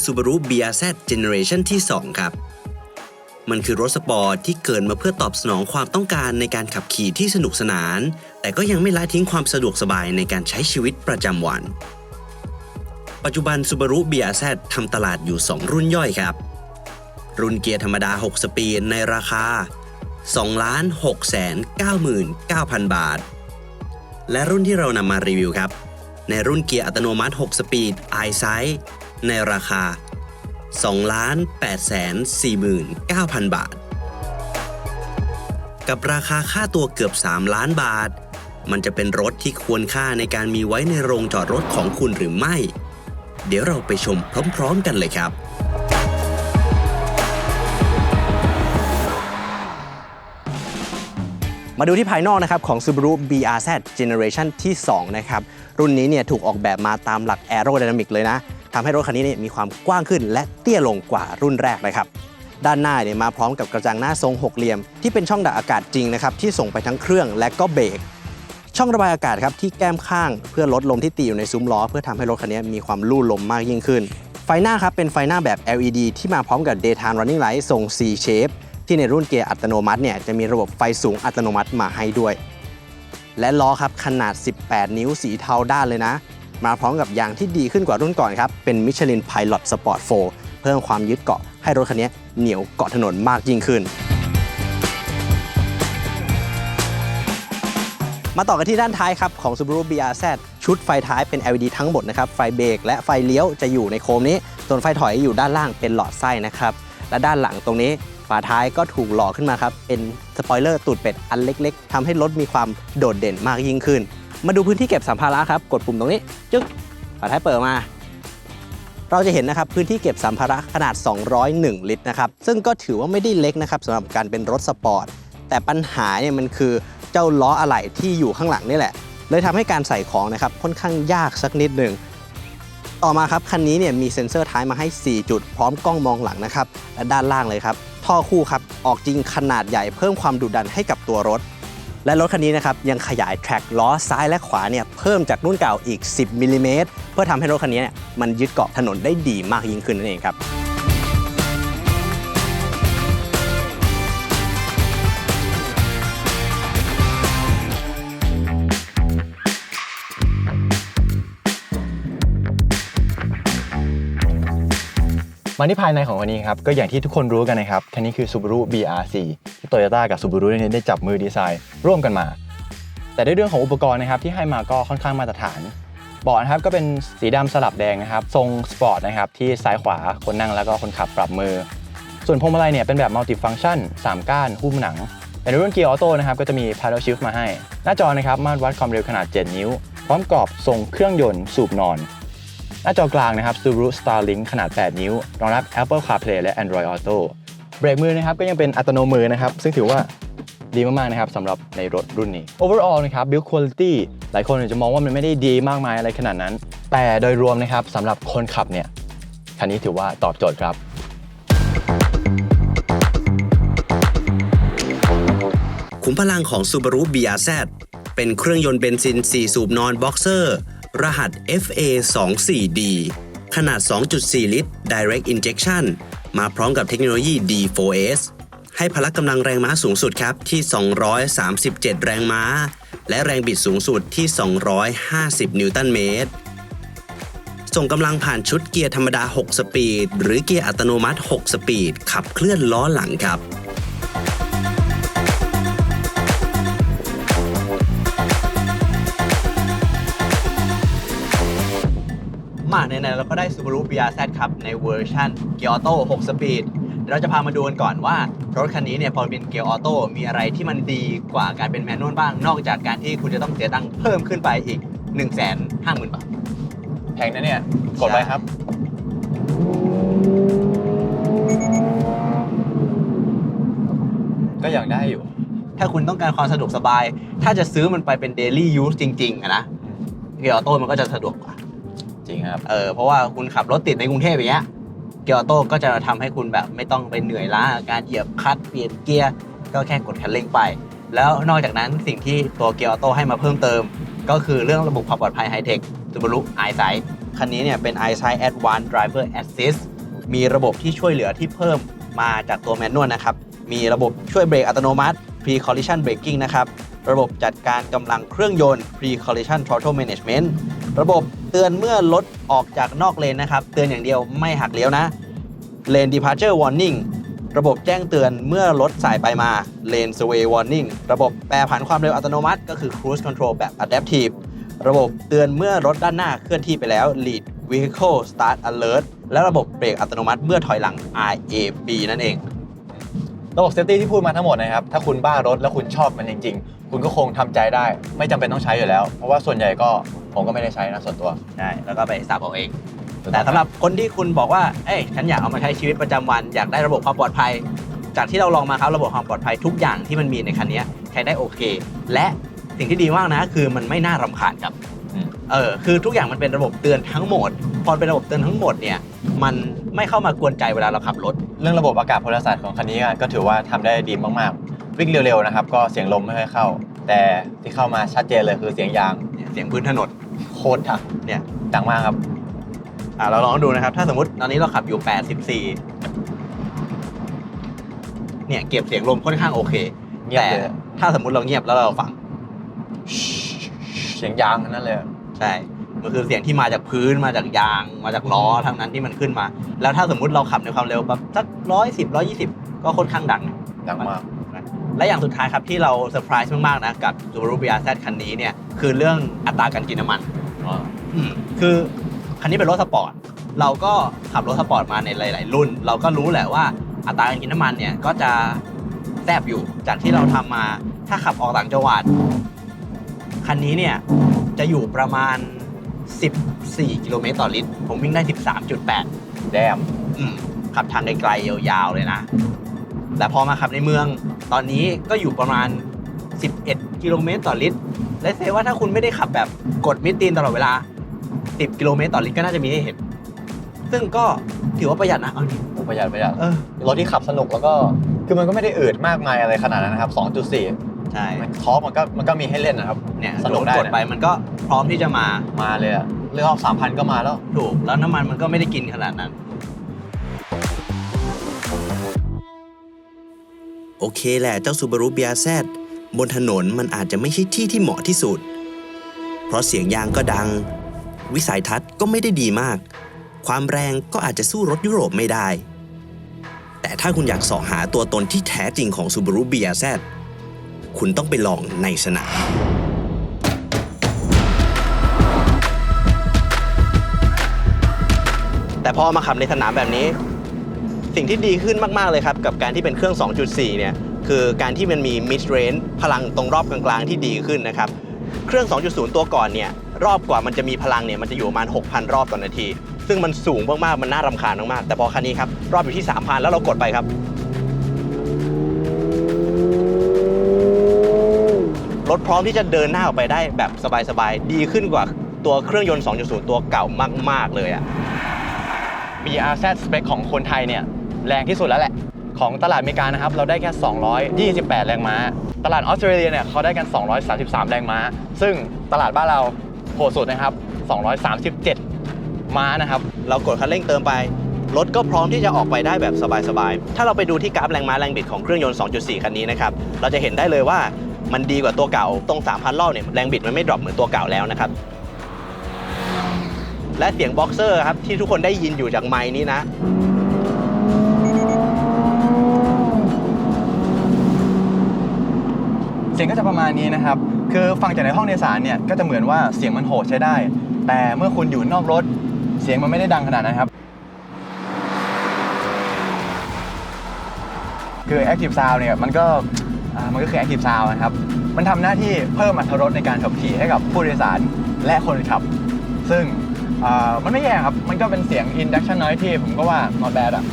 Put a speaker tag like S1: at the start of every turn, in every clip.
S1: ือ Subaru BRZ Generation ที่ 2 ครับ มันคือรถสปอร์ตที่เกิดมาเพื่อตอบสนองความต้องการในการขับขี่ที่สนุกสนาน แต่ก็ยังไม่ละทิ้งความสะดวกสบายในการใช้ชีวิตประจำวัน ปัจจุบัน Subaru BRZ ทำตลาดอยู่ 2 รุ่นย่อยครับ รุ่นเกียร์ธรรมดา 6 สปีดในราคา 2 6 9 9 0 0 0 บาท และรุ่นที่เรานำมารีวิวครับในรุ่นเกียร์อัตโนมัติ 6 สปีด i s i ในราคา 2 8 4 9 0 0 0 บาท กับราคาค่าตัวเกือบ 3 ล้านบาท มันจะเป็นรถที่ควรค่าในการมีไว้ในโรงจอดรถของคุณหรือไม่ เดี๋ยวเราไปชมพร้อมๆกันเลยครับ
S2: มาดูที่ภายนอกนะครับของ Subaru BRZ Generation ที่ 2 นะครับ รุ่นนี้เนี่ยถูกออกแบบมาตามหลัก Aerodynamic เลยนะ ทำให้รถคันนี้เนี่ยมีความกว้างขึ้น และเตี้ยลงกว่ารุ่นแรกนะครับด้านหน้าเนี่ยมาพร้อมกับกระจังหน้าทรงหกเหลี่ยม ที่เป็นช่องดักอากาศจริงนะครับที่ส่งไปทั้งเครื่องและก็เบรกช่องระบายอากาศครับที่แก้มข้างเพื่อลดลมที่ตีอยู่ในซุ้มล้อ เพื่อทำให้รถคันนี้มีความลู่ลมมากยิ่งขึ้น ไฟหน้าครับเป็นไฟหน้าแบบ LED ที่มาพร้อมกับ Daytime Running Light ทรง C shape ที่ในรุ่นเกียร์อัตโนมัติเนี่ยจะมีระบบไฟสูงอัตโนมัติมาให้ด้วย และล้อครับขนาด 18 นิ้วสีเทาด้านเลยนะ มาพร้อมกับยางที่ดีขึ้นกว่ารุ่นก่อนครับ เป็น Michelin Pilot Sport 4 เพิ่มความยึดเกาะให้รถคันนี้เหนียวเกาะถนนมากยิ่งขึ้น มาต่อกันที่ด้านท้ายครับของ Subaru BRZ ชุดไฟท้ายเป็น LED ทั้งหมดนะครับ ไฟเบรกและไฟเลี้ยวจะอยู่ในโคมนี้ ส่วนไฟถอยอยู่ด้านล่างเป็นหลอดไส้นะครับ และด้านหลังตรงนี้ฝาท้ายก็ถูกหล่อขึ้นมาครับ เป็นสปอยเลอร์ตูดเป็ดอันเล็ก ๆทำให้รถมีความโดดเด่นมากยิ่งขึ้น มาดูพื้นที่เก็บสัมภาระครับ กดปุ่มตรงนี้จึ๊กฝาท้ายเปิดมา เราจะเห็นนะครับพื้นที่เก็บสัมภาระขนาด 201 ลิตรนะครับซึ่งก็ถือว่าไม่ได้เล็กนะครับสำหรับการเป็นรถสปอร์ตแต่ปัญหาเนี่ยมันคือเจ้าล้ออะไหล่ที่อยู่ข้างหลังนี่แหละ เลยทำให้การใส่ของนะครับค่อนข้างยากสักนิดหนึ่งต่อมาครับคันนี้เนี่ยมีเซ็นเซอร์ท้ายมาให้ 4 จุด พร้อมกล้องมองหลังนะครับและด้านล่างเลยครับ ท่อคู่ครับออกจริงขนาดใหญ่เพิ่มความดุดันให้กับตัวรถ และรถคันนี้นะครับยังขยายแทร็กล้อซ้ายและขวาเนี่ยเพิ่มจากรุ่นเก่าอีก 10มิลลิเมตรเพื่อทำให้รถคันนี้เนี่ยมันยึดเกาะถนนได้ดีมากยิ่งขึ้นนั่นเองครับ
S3: มาที่ภายในของวันนี้ครับ ก็อย่างที่ทุกคนรู้กันนะครับ คันนี้คือ Subaru BRC ที่ Toyota กับ Subaru เนี่ยได้จับมือดีไซน์ร่วมกันมา แต่ในเรื่องของอุปกรณ์นะครับที่ให้มาก็ค่อนข้างมาตรฐานเบาะนะครับก็เป็นสีดำสลับแดงนะครับ ทรงสปอร์ตนะครับที่ซ้ายขวาคนนั่งแล้วก็คนขับปรับมือ ส่วนพวงมาลัยเนี่ยเป็นแบบมัลติฟัง c t ชัน3ก้านหุ้มหนังแต่ในรุ่นเกียร์ออโต้นะครับก็จะมี paddle shift มาให้ หน้าจอนะครับมาตรวัดความเร็วขนาด 7 นิ้ว พร้อมกรอบทรงเครื่องยนต์สูบนอน หน้าจอกลางนะครับ Subaru Starlink ขนาด 8 นิ้ว รองรับ Apple CarPlay และ Android Auto เบรกมือนะครับก็ยังเป็นอัตโนมือนะครับ ซึ่งถือว่าดีมากๆนะครับสำหรับในรถรุ่นนี้ Overall นะครับ Build Quality หลายคนอาจจะมองว่ามันไม่ได้ดีมากมายอะไรขนาดนั้น แต่โดยรวมนะครับสำหรับคนขับเนี่ยคันนี้ถือว่าตอบโจทย์ครับ
S1: ขุมพลังของ Subaru BRZ เป็นเครื่องยนต์เบนซิน 4 สูบนอนบ็อกเซอร์ รหัส FA24D ขนาด 2.4 ลิตร Direct Injection มาพร้อมกับเทคโนโลยี D4S ให้พละกำลังแรงม้าสูงสุดครับที่ 237 แรงม้า และแรงบิดสูงสุดที่ 250 นิวตันเมตร ส่งกำลังผ่านชุดเกียร์ธรรมดา 6 สปีด หรือเกียร์อัตโนมัติ 6 สปีด ขับเคลื่อนล้อหลังครับ
S2: ไหนๆเราก็ได้ Subaru BRZ ครับในเวอร์ชันเกียร์ออโต้6สปีดเดี๋ยวเราจะพามาดูกันก่อนว่ารถคันนี้เนี่ยพอเป็นเกียร์ออโต้มีอะไรที่มันดีกว่าการเป็นแมนนวลบ้าง นอกจากการที่คุณจะต้องเสียตังค์เพิ่มขึ้นไปอีก 1 5 0 0 0 0 บาท
S3: แพงนะเนี่ย กดไปครับ ก็อยากได้อยู่
S2: ถ้าคุณต้องการความสะดวกสบาย ถ้าจะซื้อมันไปเป็น daily use จริงๆอะนะเกียร์ออโต้มันก็จะสะดวกกว่า
S3: จริงครับ
S2: เออเพราะว่าคุณขับรถติดในกรุงเทพอย่างเงี้ยเกียร์ออโต้ก็จะทำให้คุณแบบไม่ต้องไปเหนื่อยล้าการเหยียบคลัตช์เปลี่ยนเกียร์ก็แค่กดคันเร่งไป แล้วนอกจากนั้นสิ่งที่ตัวเกียร์ออโต้ให้มาเพิ่มเติม ก็คือเรื่องระบบความปลอดภัยไฮเทค Subaru EyeSight คันนี้เนี่ยเป็น EyeSight Advanced Driver Assist มีระบบที่ช่วยเหลือที่เพิ่มมาจากตัวแมนนวลนะครับ มีระบบช่วยเบรกอัตโนมัติ Pre Collision Braking นะครับ ระบบจัดการกำลังเครื่องยนต์ Pre Collision Throttle Management ระบบเตือนเมื่อรถออกจากนอกเลนนะครับ เตือนอย่างเดียวไม่หักเลี้ยวนะ Lane Departure Warning ระบบแจ้งเตือนเมื่อรถสายไปมา Lane Sway Warning ระบบแปรผันความเร็วอัตโนมัติก็คือ Cruise Control แบบ Adaptive ระบบเตือนเมื่อรถด้านหน้าเคลื่อนที่ไปแล้ว Lead Vehicle Start Alert และระบบเบรกอัตโนมัติเมื่อถอยหลัง RAB นั่นเอง
S3: ระบบเซฟตี้ที่พูดมาทั้งหมดนะครับ ถ้าคุณบ้ารถแล้วคุณชอบมันจริงๆ คุณก็คงทำใจได้ ไม่จำเป็นต้องใช้อยู่แล้ว เพราะว่าส่วนใหญ่ก็ผมก็ไม่ได้ใช้นะส่วนตัว
S2: ใช่แล้วก็ไปสับเอาเอง แต่สำหรับคนที่คุณบอกว่า เอ้ย ฉันอยากเอามาใช้ชีวิตประจำวันอยากได้ระบบความปลอดภัย จากที่เราลองมาครับระบบความปลอดภัยทุกอย่างที่มันมีในคันนี้ใช้ได้โอเค และสิ่งที่ดีมากนะ คือมันไม่น่ารำคาญครับ
S3: อืม
S2: เออ คือทุกอย่างมันเป็นระบบเตือนทั้งหมด พอเป็นระบบเตือนทั้งหมดเนี่ย มันไม่เข้ามากวนใจเวลาเราขับรถ
S3: เรื่องระบบอากาศพลศาสตร์ของคันนี้ก็ถือว่าทำได้ดีมากๆ วิ่งเร็วๆนะครับ ก็เสียงลมไม่ค่อยเข้า แต่ที่เข้ามาชัดเจนเลยคือเสียงยาง
S2: เนี่ยเสียงพื้นถนน
S3: โคตรดัง
S2: เนี่ย
S3: ดังมากครับ
S2: อะเราลองดูนะครับ ถ้าสมมติตอนนี้เราขับอยู่ 84 เนี่ยเก็บเสียงลมค่อนข้างโอเค
S3: เงียบ
S2: แต่
S3: เลย
S2: ถ้าสมมติเราเงียบแล้วเราฟัง
S3: เสียงยางทั้งนั้นเลย
S2: ใช่ มันคือเสียงที่มาจากพื้นมาจากยาง มาจากล้อทั้งนั้นที่มันขึ้นมา แล้วถ้าสมมุติเราขับในความเร็วแบบสักร้อยสิบร้อยยี่สิบก็ค่อนข้างดัง
S3: ดังมาก
S2: และอย่างสุดท้ายครับที่เราเซอร์ไพรส์มาก ๆ นะกับ Subaru BRZ คันนี้เนี่ยคือเรื่องอัตราการกินน้ำมันอืมคือคันนี้เป็นรถสปอร์ตเราก็ขับรถสปอร์ตมาในหลาย ๆ รุ่น เราก็รู้แหละว่าอัตราการกินน้ำมันเนี่ยก็จะแทบอยู่จากที่เราทำมาถ้าขับออกต่างจังหวัดคันนี้เนี่ยจะอยู่ประมาณ 14 กิโลเมตรต่อลิตร ผมวิ่งได้ 13.8
S3: แดม
S2: อืมขับทางไกลๆยาวๆเลยนะ แต่พอมาขับในเมืองตอนนี้ก็อยู่ประมาณ 11 กิโลเมตรต่อลิตร และเซว่าถ้าคุณไม่ได้ขับแบบกดมิดตีนตลอดเวลา 10 กิโลเมตรต่อลิตรก็น่าจะมีให้เห็น ซึ่งก็ถือว่าประหยัดนะเอาจริง
S3: ประหยัดประหยัด
S2: เออ
S3: รถที่ขับสนุกแล้วก็คือมันก็ไม่ได้อืดมากมายอะไรขนาดนั้นนะครับ 2.4
S2: ใช่
S3: ทอร์กมันก็มันก็มีให้เล่นนะครับ
S2: เนี่ย
S3: สนุกได้นะ
S2: กดไปมันก็พร้อมที่จะมา
S3: มาเลยอะเรื่องรอบ3,000ก็มาแล้ว
S2: ถูกแล้วน้ำมันมันก็ไม่ได้กินขนาดนั้น
S1: โอเคแหละเจ้า Subaru BRZ บนถนนมันอาจจะไม่ใช่ที่ที่เหมาะที่สุด เพราะเสียงยางก็ดัง วิสัยทัศน์ก็ไม่ได้ดีมาก ความแรงก็อาจจะสู้รถยุโรปไม่ได้ แต่ถ้าคุณอยากสาะหาตัวตนที่แท้จริงของ Subaru BRZ คุณต้องไปลองในสนาม
S2: แต่พอมาขับในสนามแบบนี้ สิ่งที่ดีขึ้นมาก ๆ เลยครับ กับการที่เป็นเครื่อง 2.4 เนี่ย คือการที่มันมี mid range พลังตรงรอบกลาง ๆ ที่ดีขึ้นนะครับ เครื่อง 2.0 ตัวก่อนเนี่ย รอบกว่ามันจะมีพลังเนี่ย มันจะอยู่ประมาณ 6,000 รอบต่อนาที ซึ่งมันสูงมาก ๆ มันน่ารำคาญมากๆแต่พอคันนี้ครับ รอบอยู่ที่ 3,000 แล้วเรากดไปครับ รถพร้อมที่จะเดินหน้าออกไปได้แบบสบาย ๆ ดีขึ้นกว่าตัวเครื่องยนต์ 2.0 ตัวเก่ามาก ๆ เลยอะ
S3: BRZ สเปคของคนไทยเนี่ย แรงที่สุดแล้วแหละ ของตลาดอเมริกานะครับ เราได้แค่ 228 แรงม้า ตลาดออสเตรเลียเนี่ยเขาได้กัน 233 แรงม้า ซึ่งตลาดบ้านเราโหดสุดนะครับ 237 ม้านะครับ
S2: เรากดคันเร่งเติมไป รถก็พร้อมที่จะออกไปได้แบบสบายๆ ถ้าเราไปดูที่กราฟแรงม้าแรงบิดของเครื่องยนต์ 2.4 คันนี้นะครับ เราจะเห็นได้เลยว่ามันดีกว่าตัวเก่า ตรง 3,000รอบเนี่ยแรงบิดมันไม่ดรอปเหมือนตัวเก่าแล้วนะครับและเสียงบ็อกเซอร์ครับที่ทุกคนได้ยินอยู่จากไมค์นี้นะ
S3: สียงก็จะประมาณนี้นะครับ คือฟังจากในห้องโดยสารเนี่ยก็จะเหมือนว่าเสียงมันโหดใช้ได้ แต่เมื่อคุณอยู่นอกรถเสียงมันไม่ได้ดังขนาดนั้นครับ คือ Active Sound เนี่ยมันก็มันก็คือ Active Sound นะครับ มันทำหน้าที่เพิ่มอรรถรสในการขับขี่ให้กับผู้โดยสารและคนขับ ซึ่งมันไม่แย่ครับ มันก็เป็นเสียง induction noise ที่ผมก็ว่า not bad อะ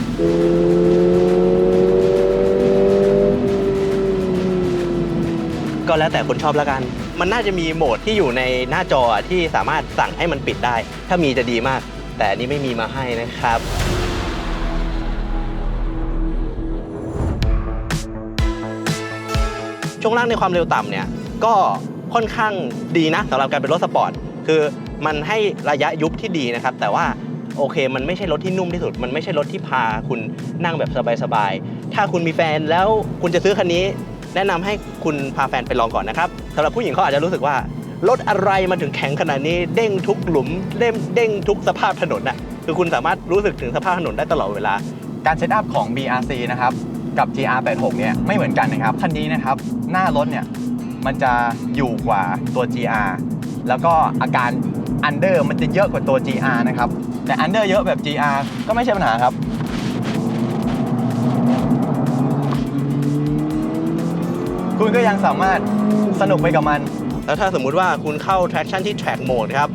S2: ก็แล้วแต่คนชอบแล้วกัน มันน่าจะมีโหมดที่อยู่ในหน้าจอที่สามารถสั่งให้มันปิดได้ ถ้ามีจะดีมาก แต่อันนี้ไม่มีมาให้นะครับช่วงล่างในความเร็วต่ำเนี่ยก็ค่อนข้างดีนะสำหรับการเป็นรถสปอร์ตคือมันให้ระยะยุบที่ดีนะครับ แต่ว่าโอเค มันไม่ใช่รถที่นุ่มที่สุด มันไม่ใช่รถที่พาคุณนั่งแบบสบายๆ ถ้าคุณมีแฟนแล้วคุณจะซื้อคันนี้ แนะนำให้คุณพาแฟนไปลองก่อนนะครับสำหรับผู้หญิงเขาอาจจะรู้สึกว่ารถอะไรมันถึงแข็งขนาดนี้เด้งทุกหลุมเด้งเด้งทุกสภาพถนนน่ะคือคุณสามารถรู้สึกถึงสภาพถนนได้ตลอดเวลา
S3: การเซตอัพของ BRC นะครับกับ GR86 เนี่ยไม่เหมือนกันนะครับคันนี้นะครับหน้ารถเนี่ยมันจะอยู่กว่าตัว GR แล้วก็อาการ under มันจะเยอะกว่าตัว GR นะครับแต่ under เยอะแบบ GR ก็ไม่ใช่ปัญหาครับ คุณก็ยังสามารถสนุกไปกับมัน
S2: แล้วถ้าสมมุติว่าคุณเข้า traction ที่ track mode ครับ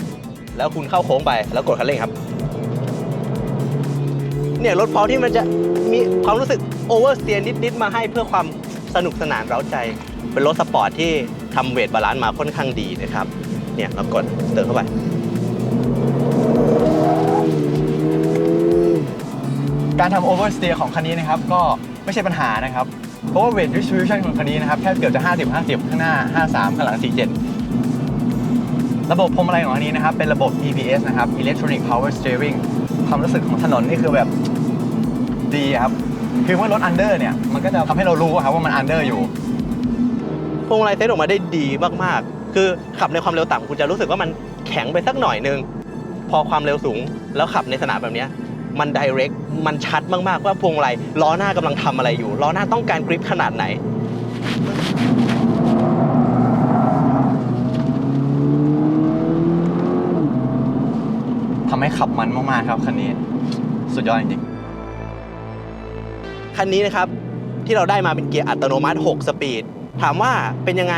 S2: แล้วคุณเข้าโค้งไปแล้วกดคันเร่งครับ เนี่ยรถพอที่มันจะมีความรู้สึก oversteer นิด ๆ มาให้เพื่อความสนุกสนานเร้าใจ เป็นรถสปอร์ตที่ทำเวทบาลานซ์มาค่อนข้างดีนะครับ เนี่ยเรากดเติมเข้าไป
S3: การทำ oversteer ของคันนี้นะครับ ก็ไม่ใช่ปัญหานะครับ เพราะว่า weight distribution ของคันนี้นะครับแทบเกือบจะ 50 50 ข้างหน้า 53 ข้างหลัง 47 ระบบพวงมาลัยของคันนี้นะครับ เป็นระบบ EPS นะครับ Electronic Power Steering ความรู้สึกของถนนนี่คือแบบดีครับคือเมื่อรถ under เนี่ย มันก็จะทำให้เรารู้ครับว่ามัน under อยู่
S2: พวงมาลัยเซตออกมาได้ดีมากๆ คือขับในความเร็วต่ำคุณจะรู้สึกว่ามันแข็งไปสักหน่อยนึง พอความเร็วสูงแล้วขับในสนามแบบนี้ มัน direct มันชัดมากๆว่าพวงมาลัยล้อหน้ากำลังทำอะไรอยู่ล้อหน้าต้องการกริปขนาดไหน
S3: ทำให้ขับมันมากๆครับคันนี้ สุดยอดจริง
S2: คันนี้นะครับที่เราได้มาเป็นเกียร์อัตโนมัติ 6 สปีด ถามว่าเป็นยังไง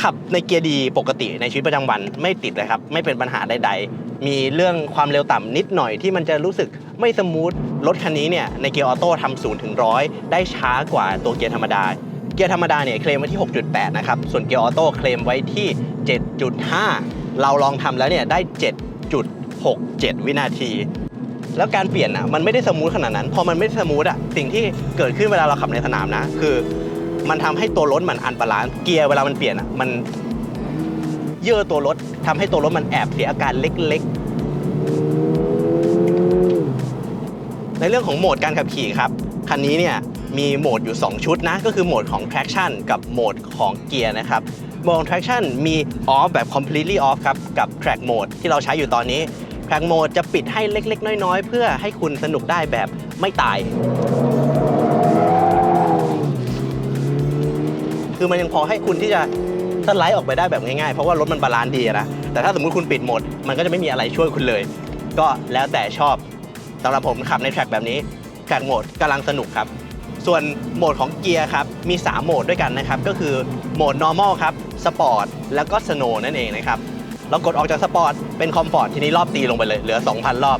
S2: ขับในเกียร์ดีปกติในชีวิตประจำวันไม่ติดเลยครับ ไม่เป็นปัญหาใด ๆ มีเรื่องความเร็วต่ำนิดหน่อยที่มันจะรู้สึกไม่สมูทรถคันนี้เนี่ยในเกียร์ออโต้ทำศูนย์ถึงร้อยได้ช้ากว่าตัวเกียร์ธรรมดา เกียร์ธรรมดาเนี่ยเคลมไว้ที่ 6.8 นะครับ ส่วนเกียร์ออโต้เคลมไว้ที่ 7.5 เราลองทำแล้วเนี่ยได้ 7.67 วินาทีแล้วการเปลี่ยนอะมันไม่ได้สมูทขนาดนั้น พอมันไม่สมูทอะสิ่งที่เกิดขึ้นเวลาเราขับในสนามนะ คือ มันทำให้ตัวรถมันอันบาลานซ์เกียร์เวลามันเปลี่ยนอะมันเยื่อตัวรถทำให้ตัวรถมันแอบเสียอาการเล็กๆ ในเรื่องของโหมดการขับขี่ครับ คันนี้เนี่ยมีโหมดอยู่ 2 ชุดนะ ก็คือโหมดของ traction กับโหมดของเกียร์นะครับโหมด traction มี off แบบ completely off ครับ กับ track mode ที่เราใช้อยู่ตอนนี้ track mode จะปิดให้เล็กๆ น้อยๆ เพื่อให้คุณสนุกได้แบบไม่ตาย คือมันยังพอให้คุณที่จะสไลด์ออกไปได้แบบง่ายๆ เพราะว่ารถมันบาลานซ์ดีนะ แต่ถ้าสมมุติคุณปิดโหมด มันก็จะไม่มีอะไรช่วยคุณเลย ก็แล้วแต่ชอบสำหรับผมขับในแทร็กแบบนี้แทร็กโหมดกำลังสนุกครับ ส่วนโหมดของเกียร์ครับมี 3 โหมดด้วยกันนะครับ ก็คือโหมด normal ครับ sport แล้วก็ snow นั่นเองนะครับเรากดออกจากสปอร์ตเป็นคอมฟอร์ตทีนี้รอบตีลงไปเลยเหลือ 2,000 รอบ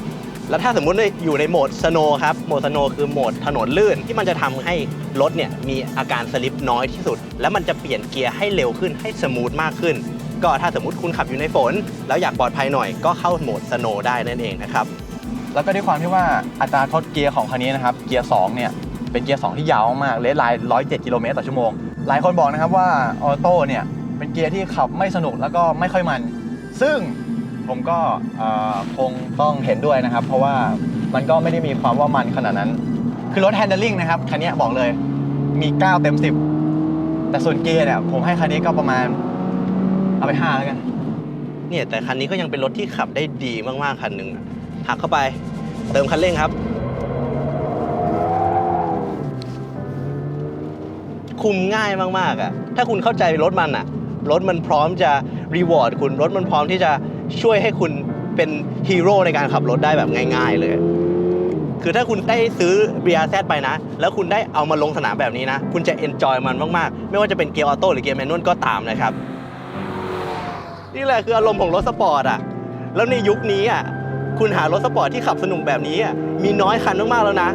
S2: แล้วถ้าสมมุติอยู่ในโหมดสโนครับโหมดสโนคือโหมดถนนลื่นที่มันจะทำให้รถเนี่ยมีอาการสลิปน้อยที่สุด แล้วมันจะเปลี่ยนเกียร์ให้เร็วขึ้นให้สมูทมากขึ้น ก็ถ้าสมมติคุณขับอยู่ในฝน แล้วอยากปลอดภัยหน่อยก็เข้าโหมดสโนได้นั่นเองนะครับ
S3: แล้วก็ด้วยความที่ว่าอัตราทดเกียร์ของคันนี้นะครับเกียร์2เนี่ยเป็นเกียร์2ที่ยาวมากเลสไลน์107กิโลเมตรต่อชั่วโมงหลายคนบอกนะครับว่าออโต้เนี่ยเป็นเกียร์ที่ขับไม่สนุกแล้วก็ไม่ค่อยมัน ซึ่ง ผมก็คงต้องเห็นด้วยนะครับ เพราะว่ามันก็ไม่ได้มีความว่ามันขนาดนั้น คือรถ handling นะครับคันนี้บอกเลยมี 9 เต็ม 10 แต่ส่วนเกียร์เนี่ยผมให้คันนี้ก็ประมาณ เอาไป 5 แล้วกัน
S2: เนี่ยแต่คันนี้ก็ยังเป็นรถที่ขับได้ดีมากๆ คันหนึ่งหักเข้าไปเติมคันเร่งครับ คุมง่ายมากๆอะถ้าคุณเข้าใจรถมันอะรถมันพร้อมจะรีวอร์ดคุณรถมันพร้อมที่จะ ช่วยให้คุณเป็นฮีโร่ในการขับรถได้แบบง่าย ๆ เลย คือถ้าคุณได้ซื้อ BRZ ไปนะ แล้วคุณได้เอามาลงสนามแบบนี้นะ คุณจะเอนจอยมันมาก ๆ ไม่ว่าจะเป็นเกียร์ออโต้หรือเกียร์แมนนวลก็ตามนะครับ นี่แหละคืออารมณ์ของรถสปอร์ตอะ แล้วในยุคนี้อะ คุณหารถสปอร์ตที่ขับสนุกแบบนี้อะ มีน้อยคันมากๆแล้วนะ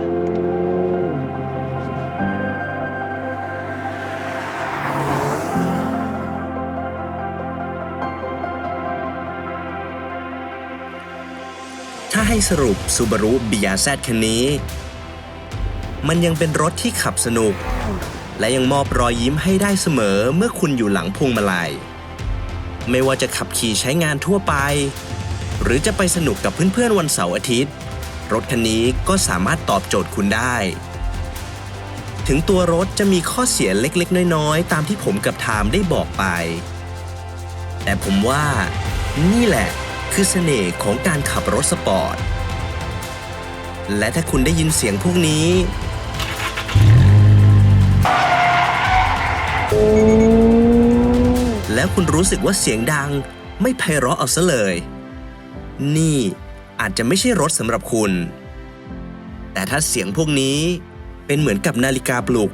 S1: ให้สรุป Subaru BRZ คันนี้ มันยังเป็นรถที่ขับสนุก และยังมอบรอยยิ้มให้ได้เสมอเมื่อคุณอยู่หลังพวงมาลัย ไม่ว่าจะขับขี่ใช้งานทั่วไป หรือจะไปสนุกกับเพื่อนๆวันเสาร์อาทิตย์ รถคันนี้ก็สามารถตอบโจทย์คุณได้ ถึงตัวรถจะมีข้อเสียเล็กๆ น้อยๆ ตามที่ผมกับไทม์ได้บอกไป แต่ผมว่านี่แหละ คือเสน่ห์ของการขับรถสปอร์ต และถ้าคุณได้ยินเสียงพวกนี้ แล้วคุณรู้สึกว่าเสียงดังไม่ไพเราะเอาซะเลย นี่อาจจะไม่ใช่รถสำหรับคุณ แต่ถ้าเสียงพวกนี้เป็นเหมือนกับนาฬิกาปลุก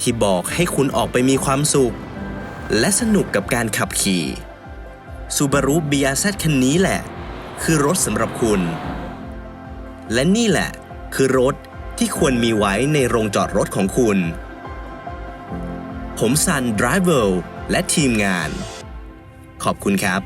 S1: ที่บอกให้คุณออกไปมีความสุข และสนุกกับการขับขี่ Subaru BRZ คันนี้แหละ คือรถสำหรับคุณ และนี่แหละ คือรถที่ควรมีไว้ในโรงจอดรถของคุณ ผมซันดรายเวลและทีมงาน ขอบคุณครับ